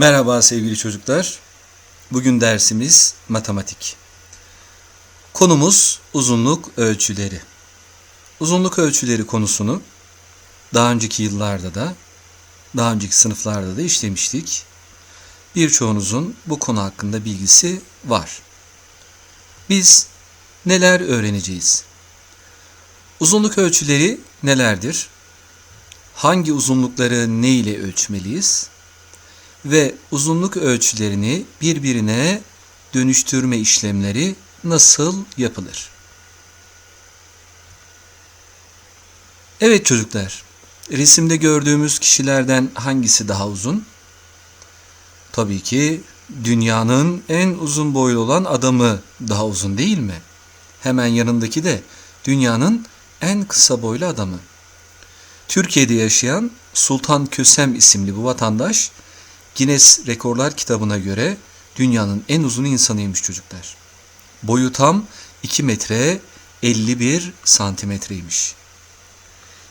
Merhaba sevgili çocuklar. Bugün dersimiz matematik. Konumuz uzunluk ölçüleri. Uzunluk ölçüleri konusunu daha önceki yıllarda da, daha önceki sınıflarda da işlemiştik. Birçoğunuzun bu konu hakkında bilgisi var. Biz neler öğreneceğiz? Uzunluk ölçüleri nelerdir? Hangi uzunlukları ne ile ölçmeliyiz? Ve uzunluk ölçülerini birbirine dönüştürme işlemleri nasıl yapılır? Evet çocuklar, resimde gördüğümüz kişilerden hangisi daha uzun? Tabii ki dünyanın en uzun boylu olan adamı daha uzun değil mi? Hemen yanındaki de dünyanın en kısa boylu adamı. Türkiye'de yaşayan Sultan Kösem isimli bu vatandaş Guinness Rekorlar kitabına göre dünyanın en uzun insanıymış çocuklar. Boyu tam 2 metre 51 santimetreymiş.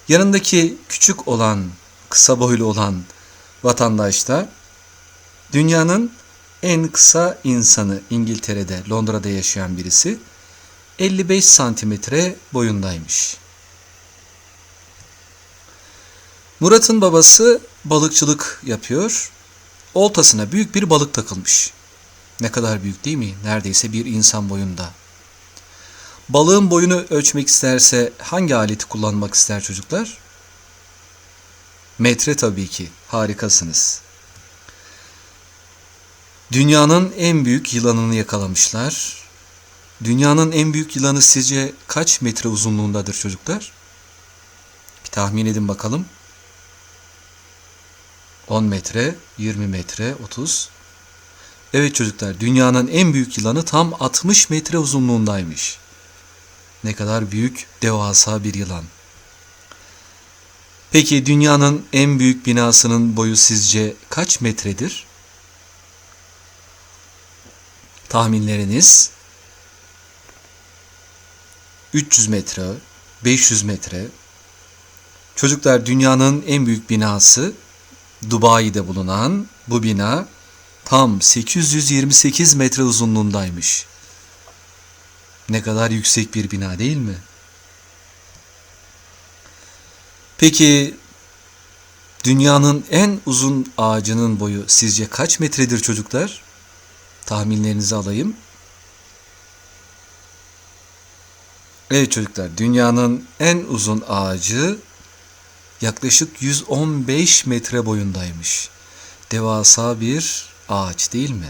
Yanındaki küçük olan, kısa boylu olan vatandaş da dünyanın en kısa insanı İngiltere'de, Londra'da yaşayan birisi 55 santimetre boyundaymış. Murat'ın babası balıkçılık yapıyor oltasına büyük bir balık takılmış. Ne kadar büyük değil mi? Neredeyse bir insan boyunda. Balığın boyunu ölçmek isterse hangi aleti kullanmak ister çocuklar? Metre tabii ki. Harikasınız. Dünyanın en büyük yılanını yakalamışlar. Dünyanın en büyük yılanı sizce kaç metre uzunluğundadır çocuklar? Bir tahmin edin bakalım. 10 metre, 20 metre, 30. Evet çocuklar, dünyanın en büyük yılanı tam 60 metre uzunluğundaymış. Ne kadar büyük, devasa bir yılan. Peki dünyanın en büyük binasının boyu sizce kaç metredir? Tahminleriniz 300 metre, 500 metre. Çocuklar dünyanın en büyük binası Dubai'de bulunan bu bina tam 828 metre uzunluğundaymış. Ne kadar yüksek bir bina değil mi? Peki dünyanın en uzun ağacının boyu sizce kaç metredir çocuklar? Tahminlerinizi alayım. Evet çocuklar, dünyanın en uzun ağacı yaklaşık 115 metre boyundaymış. Devasa bir ağaç değil mi?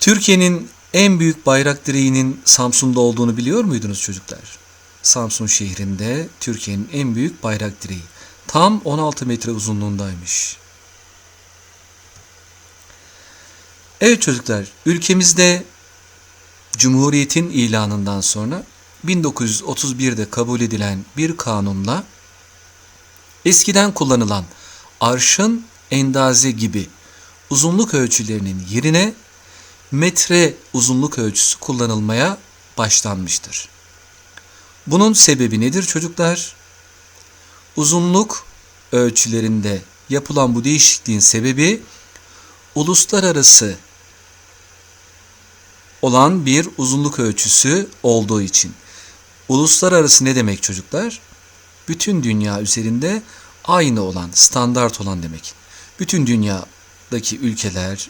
Türkiye'nin en büyük bayrak direğinin Samsun'da olduğunu biliyor muydunuz çocuklar? Samsun şehrinde Türkiye'nin en büyük bayrak direği. Tam 16 metre uzunluğundaymış. Evet çocuklar, ülkemizde Cumhuriyet'in ilanından sonra 1931'de kabul edilen bir kanunla eskiden kullanılan arşın endaze gibi uzunluk ölçülerinin yerine metre uzunluk ölçüsü kullanılmaya başlanmıştır. Bunun sebebi nedir çocuklar? Uzunluk ölçülerinde yapılan bu değişikliğin sebebi uluslararası olan bir uzunluk ölçüsü olduğu için. Uluslararası ne demek çocuklar? Bütün dünya üzerinde aynı olan, standart olan demek. Bütün dünyadaki ülkeler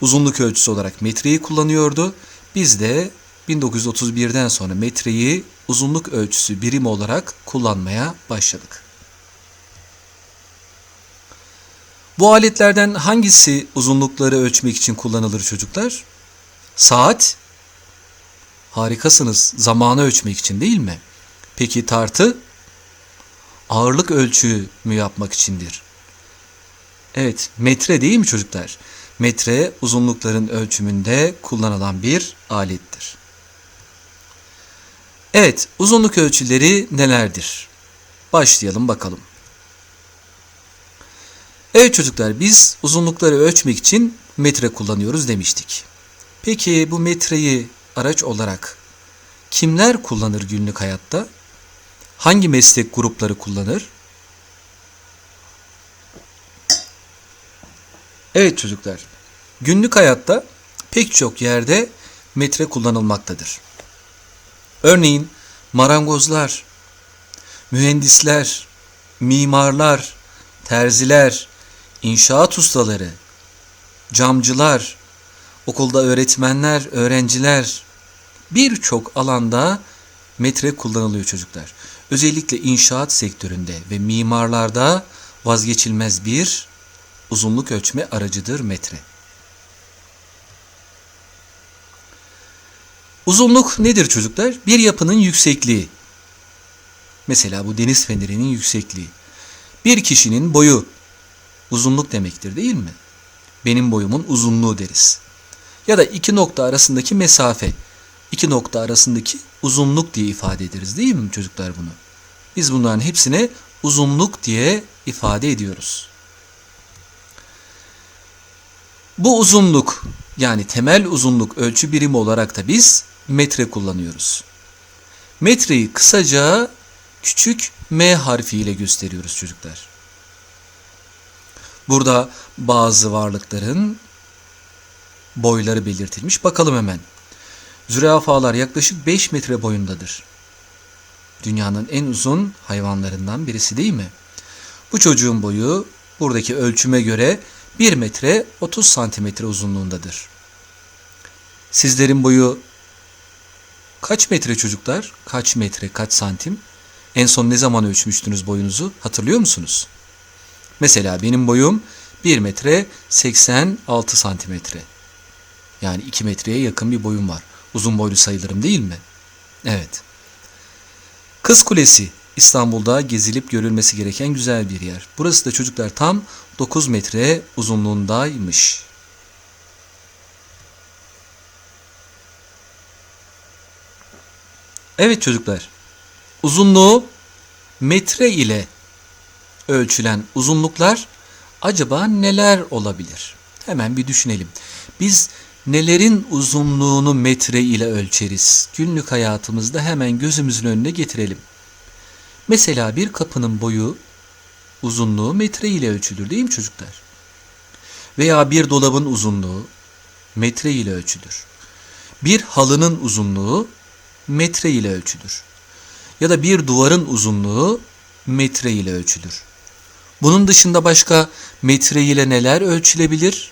uzunluk ölçüsü olarak metreyi kullanıyordu. Biz de 1931'den sonra metreyi uzunluk ölçüsü birim olarak kullanmaya başladık. Bu aletlerden hangisi uzunlukları ölçmek için kullanılır çocuklar? Saat Harikasınız. Zamanı ölçmek için değil mi? Peki tartı? Ağırlık ölçümü yapmak içindir. Evet, metre değil mi çocuklar? Metre uzunlukların ölçümünde kullanılan bir alettir. Evet, uzunluk ölçüleri nelerdir? Başlayalım bakalım. Evet çocuklar, biz uzunlukları ölçmek için metre kullanıyoruz demiştik. Peki bu metreyi araç olarak kimler kullanır günlük hayatta? Hangi meslek grupları kullanır? Evet çocuklar, günlük hayatta pek çok yerde metre kullanılmaktadır. Örneğin marangozlar, mühendisler, mimarlar, terziler, inşaat ustaları, camcılar, okulda öğretmenler, öğrenciler birçok alanda metre kullanılıyor çocuklar. Özellikle inşaat sektöründe ve mimarlarda vazgeçilmez bir uzunluk ölçme aracıdır metre. Uzunluk nedir çocuklar? Bir yapının yüksekliği. Mesela bu deniz fenerinin yüksekliği. Bir kişinin boyu uzunluk demektir değil mi? Benim boyumun uzunluğu deriz. Ya da iki nokta arasındaki mesafe. İki nokta arasındaki uzunluk diye ifade ederiz değil mi çocuklar bunu? Biz bunların hepsine uzunluk diye ifade ediyoruz. Bu uzunluk yani temel uzunluk ölçü birimi olarak da biz metre kullanıyoruz. Metreyi kısaca küçük m harfiyle gösteriyoruz çocuklar. Burada bazı varlıkların boyları belirtilmiş. Bakalım hemen. Zürafalar yaklaşık 5 metre boyundadır. Dünyanın en uzun hayvanlarından birisi değil mi? Bu çocuğun boyu buradaki ölçüme göre 1 metre 30 santimetre uzunluğundadır. Sizlerin boyu kaç metre çocuklar? Kaç metre, kaç santim? En son ne zaman ölçmüştünüz boyunuzu? Hatırlıyor musunuz? Mesela benim boyum 1 metre 86 santimetre. Yani 2 metreye yakın bir boyum var. Uzun boylu sayılırım değil mi? Evet. Kız Kulesi İstanbul'da gezilip görülmesi gereken güzel bir yer. Burası da çocuklar tam 9 metre uzunluğundaymış. Evet çocuklar. Uzunluğu metre ile ölçülen uzunluklar acaba neler olabilir? Hemen bir düşünelim. Biz nelerin uzunluğunu metre ile ölçeriz? Günlük hayatımızda hemen gözümüzün önüne getirelim. Mesela bir kapının boyu, uzunluğu metre ile ölçülür değil mi çocuklar? Veya bir dolabın uzunluğu metre ile ölçülür. Bir halının uzunluğu metre ile ölçülür. Ya da bir duvarın uzunluğu metre ile ölçülür. Bunun dışında başka metre ile neler ölçülebilir?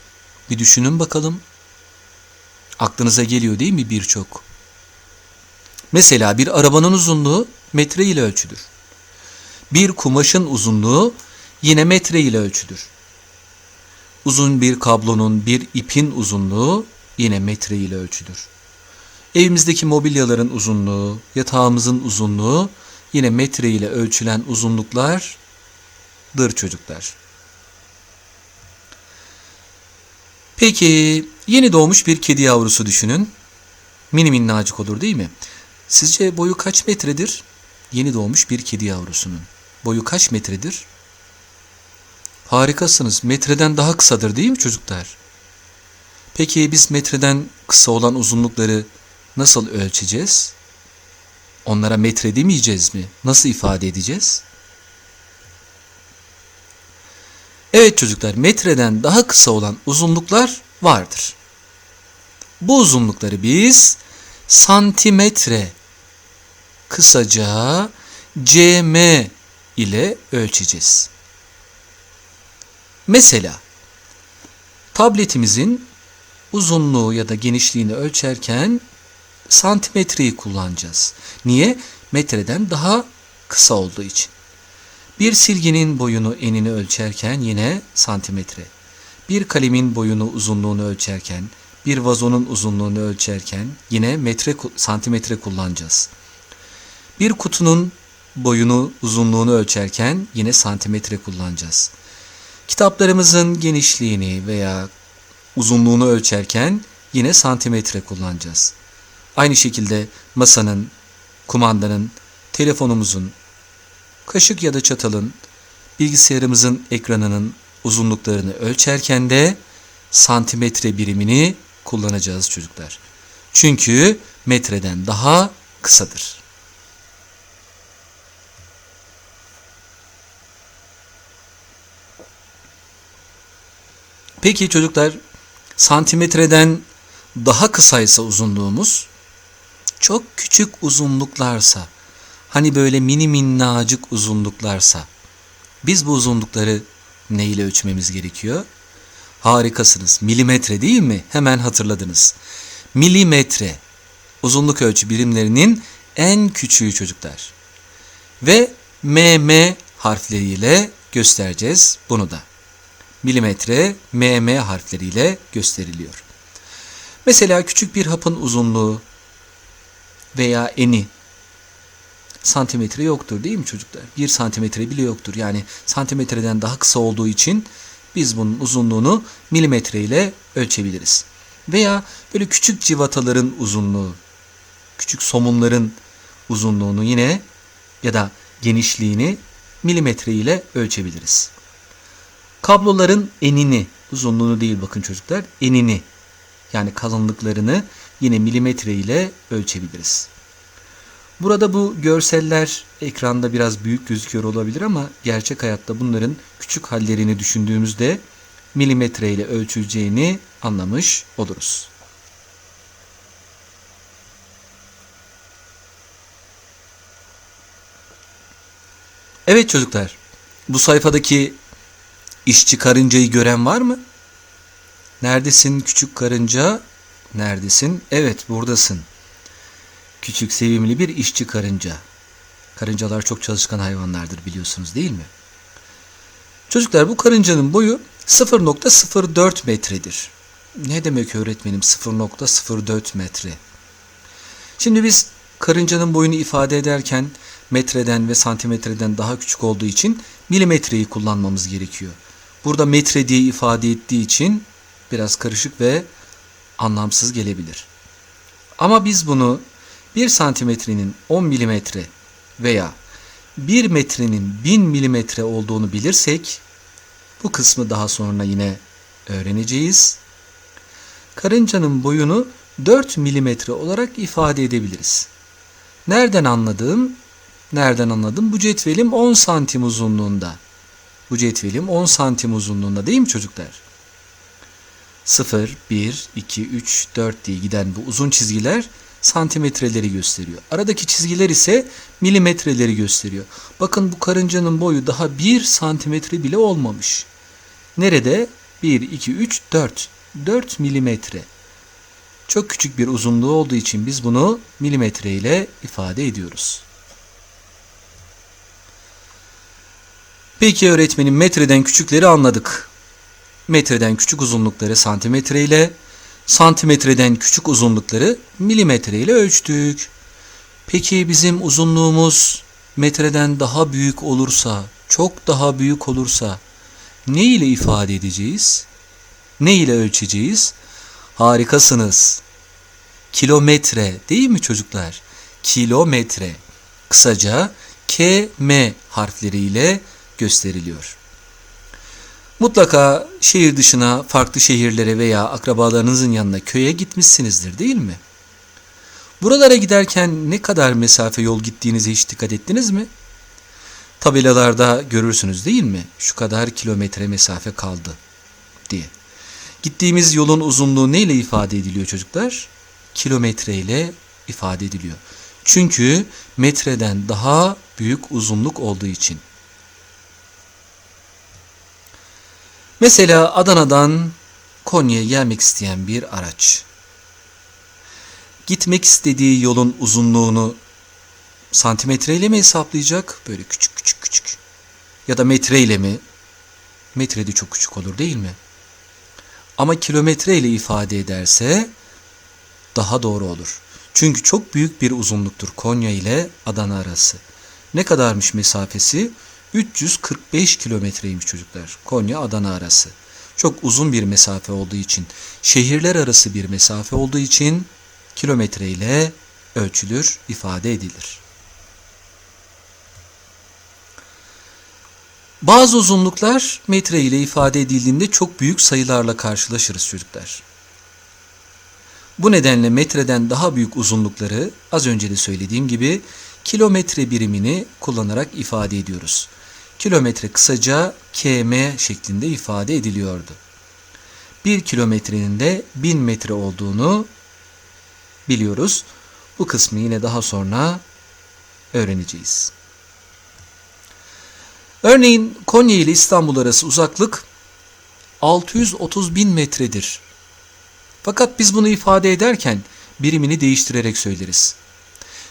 Bir düşünün bakalım. Aklınıza geliyor değil mi birçok? Mesela bir arabanın uzunluğu metre ile ölçülür. Bir kumaşın uzunluğu yine metre ile ölçülür. Uzun bir kablonun, bir ipin uzunluğu yine metre ile ölçülür. Evimizdeki mobilyaların uzunluğu, yatağımızın uzunluğu yine metre ile ölçülen uzunluklardır çocuklar. Peki yeni doğmuş bir kedi yavrusu düşünün. Mini minnacık olur değil mi? Sizce boyu kaç metredir? Yeni doğmuş bir kedi yavrusunun. Boyu kaç metredir? Harikasınız. Metreden daha kısadır değil mi çocuklar? Peki biz metreden kısa olan uzunlukları nasıl ölçeceğiz? Onlara metre demeyeceğiz mi? Nasıl ifade edeceğiz? Evet çocuklar metreden daha kısa olan uzunluklar vardır. Bu uzunlukları biz santimetre kısaca cm ile ölçeceğiz. Mesela tabletimizin uzunluğu ya da genişliğini ölçerken santimetreyi kullanacağız. Niye? Metreden daha kısa olduğu için. Bir silginin boyunu enini ölçerken yine santimetre. Bir kalemin boyunu uzunluğunu ölçerken, bir vazonun uzunluğunu ölçerken yine metre santimetre kullanacağız. Bir kutunun boyunu uzunluğunu ölçerken yine santimetre kullanacağız. Kitaplarımızın genişliğini veya uzunluğunu ölçerken yine santimetre kullanacağız. Aynı şekilde masanın, kumandanın, telefonumuzun, kaşık ya da çatalın, bilgisayarımızın ekranının uzunluklarını ölçerken de santimetre birimini kullanacağız çocuklar. Çünkü metreden daha kısadır. Peki çocuklar santimetreden daha kısaysa uzunluğumuz çok küçük uzunluklarsa hani böyle mini minnacık uzunluklarsa biz bu uzunlukları ne ile ölçmemiz gerekiyor? Harikasınız. Milimetre değil mi? Hemen hatırladınız. Milimetre uzunluk ölçü birimlerinin en küçüğü çocuklar. Ve mm harfleriyle göstereceğiz bunu da. Milimetre mm harfleriyle gösteriliyor. Mesela küçük bir hapın uzunluğu veya eni santimetre yoktur değil mi çocuklar? Bir santimetre bile yoktur. Yani santimetreden daha kısa olduğu için biz bunun uzunluğunu milimetre ile ölçebiliriz. Veya böyle küçük civataların uzunluğu, küçük somunların uzunluğunu yine ya da genişliğini milimetre ile ölçebiliriz. Kabloların enini, uzunluğunu değil bakın çocuklar, enini yani kalınlıklarını yine milimetre ile ölçebiliriz. Burada bu görseller ekranda biraz büyük gözüküyor olabilir ama gerçek hayatta bunların küçük hallerini düşündüğümüzde milimetre ile ölçüleceğini anlamış oluruz. Evet çocuklar, bu sayfadaki işçi karıncayı gören var mı? Neredesin küçük karınca? Neredesin? Evet buradasın. Küçük sevimli bir işçi karınca. Karıncalar çok çalışkan hayvanlardır biliyorsunuz değil mi? Çocuklar bu karıncanın boyu 0.04 metredir. Ne demek öğretmenim 0.04 metre? Şimdi biz karıncanın boyunu ifade ederken metreden ve santimetreden daha küçük olduğu için milimetreyi kullanmamız gerekiyor. Burada metre diye ifade ettiği için biraz karışık ve anlamsız gelebilir. Ama biz bunu 1 santimetrenin 10 milimetre veya 1 metrenin 1000 milimetre olduğunu bilirsek bu kısmı daha sonra yine öğreneceğiz. Karıncanın boyunu 4 milimetre olarak ifade edebiliriz. Nereden anladım? Nereden anladım? Bu cetvelim 10 santim uzunluğunda. Bu cetvelim 10 santim uzunluğunda değil mi çocuklar? 0, 1, 2, 3, 4 diye giden bu uzun çizgiler santimetreleri gösteriyor. Aradaki çizgiler ise milimetreleri gösteriyor. Bakın bu karıncanın boyu daha 1 santimetre bile olmamış. Nerede? 1, 2, 3, 4. 4 milimetre. Çok küçük bir uzunluğu olduğu için biz bunu milimetre ile ifade ediyoruz. Peki öğretmenim metreden küçükleri anladık. Metreden küçük uzunlukları santimetre ile, santimetreden küçük uzunlukları milimetre ile ölçtük. Peki bizim uzunluğumuz metreden daha büyük olursa, çok daha büyük olursa ne ile ifade edeceğiz? Ne ile ölçeceğiz? Harikasınız. Kilometre değil mi çocuklar? Kilometre. Kısaca KM harfleriyle gösteriliyor. Mutlaka şehir dışına, farklı şehirlere veya akrabalarınızın yanına köye gitmişsinizdir değil mi? Buralara giderken ne kadar mesafe yol gittiğinize hiç dikkat ettiniz mi? Tabelalarda görürsünüz değil mi? Şu kadar kilometre mesafe kaldı diye. Gittiğimiz yolun uzunluğu neyle ifade ediliyor çocuklar? Kilometre ile ifade ediliyor. Çünkü metreden daha büyük uzunluk olduğu için. Mesela Adana'dan Konya'ya gelmek isteyen bir araç. Gitmek istediği yolun uzunluğunu santimetreyle mi hesaplayacak? Böyle küçük küçük küçük. Ya da metreyle mi? Metre de çok küçük olur değil mi? Ama kilometre ile ifade ederse daha doğru olur. Çünkü çok büyük bir uzunluktur Konya ile Adana arası. Ne kadarmış mesafesi? 345 kilometreymiş çocuklar. Konya Adana arası. Çok uzun bir mesafe olduğu için, şehirler arası bir mesafe olduğu için kilometre ile ölçülür, ifade edilir. Bazı uzunluklar metre ile ifade edildiğinde çok büyük sayılarla karşılaşırız çocuklar. Bu nedenle metreden daha büyük uzunlukları az önce de söylediğim gibi kilometre birimini kullanarak ifade ediyoruz. Kilometre kısaca km şeklinde ifade ediliyordu. 1 kilometrenin de 1000 metre olduğunu biliyoruz. Bu kısmı yine daha sonra öğreneceğiz. Örneğin Konya ile İstanbul arası uzaklık 630 bin metredir. Fakat biz bunu ifade ederken birimini değiştirerek söyleriz.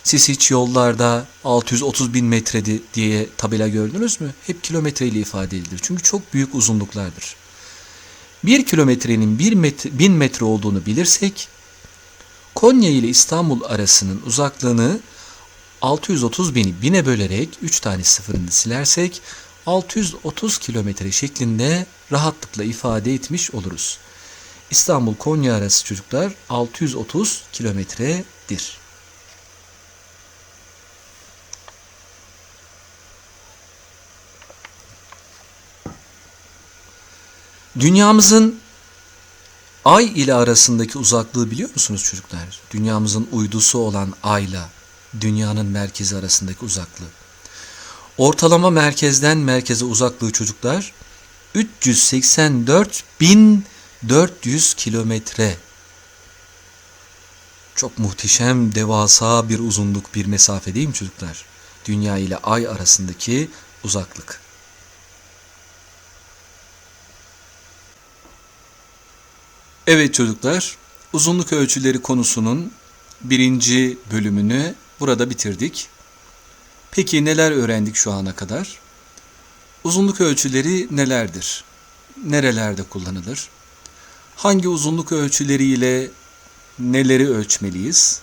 Siz hiç yollarda 630 bin metredi diye tabela gördünüz mü? Hep kilometre ile ifade edilir. Çünkü çok büyük uzunluklardır. 1 kilometrenin 1 metre, 1000 metre olduğunu bilirsek Konya ile İstanbul arasının uzaklığını 630 bini 1000'e bölerek 3 tane sıfırını silersek 630 kilometre şeklinde rahatlıkla ifade etmiş oluruz. İstanbul Konya arası çocuklar 630 kilometredir. Dünyamızın Ay ile arasındaki uzaklığı biliyor musunuz çocuklar? Dünyamızın uydusu olan Ay'la dünyanın merkezi arasındaki uzaklığı. Ortalama merkezden merkeze uzaklığı çocuklar 384.400 kilometre. Çok muhteşem, devasa bir uzunluk, bir mesafe değil mi çocuklar? Dünya ile Ay arasındaki uzaklık. Evet çocuklar, uzunluk ölçüleri konusunun birinci bölümünü burada bitirdik. Peki neler öğrendik şu ana kadar? Uzunluk ölçüleri nelerdir? Nerelerde kullanılır? Hangi uzunluk ölçüleriyle neleri ölçmeliyiz?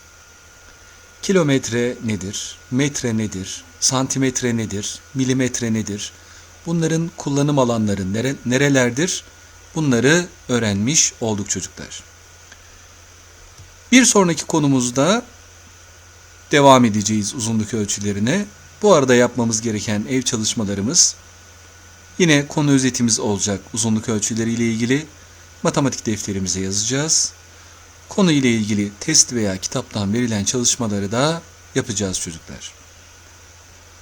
Kilometre nedir? Metre nedir? Santimetre nedir? Milimetre nedir? Bunların kullanım alanları nere, nerelerdir? Bunları öğrenmiş olduk çocuklar. Bir sonraki konumuzda devam edeceğiz uzunluk ölçülerine. Bu arada yapmamız gereken ev çalışmalarımız yine konu özetimiz olacak uzunluk ölçüleriyle ilgili. Matematik defterimize yazacağız. Konu ile ilgili test veya kitaptan verilen çalışmaları da yapacağız çocuklar.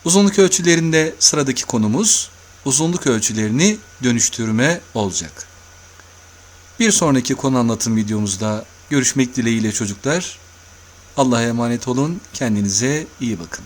Uzunluk ölçülerinde sıradaki konumuz uzunluk ölçülerini dönüştürme olacak. Bir sonraki konu anlatım videomuzda görüşmek dileğiyle çocuklar. Allah'a emanet olun. Kendinize iyi bakın.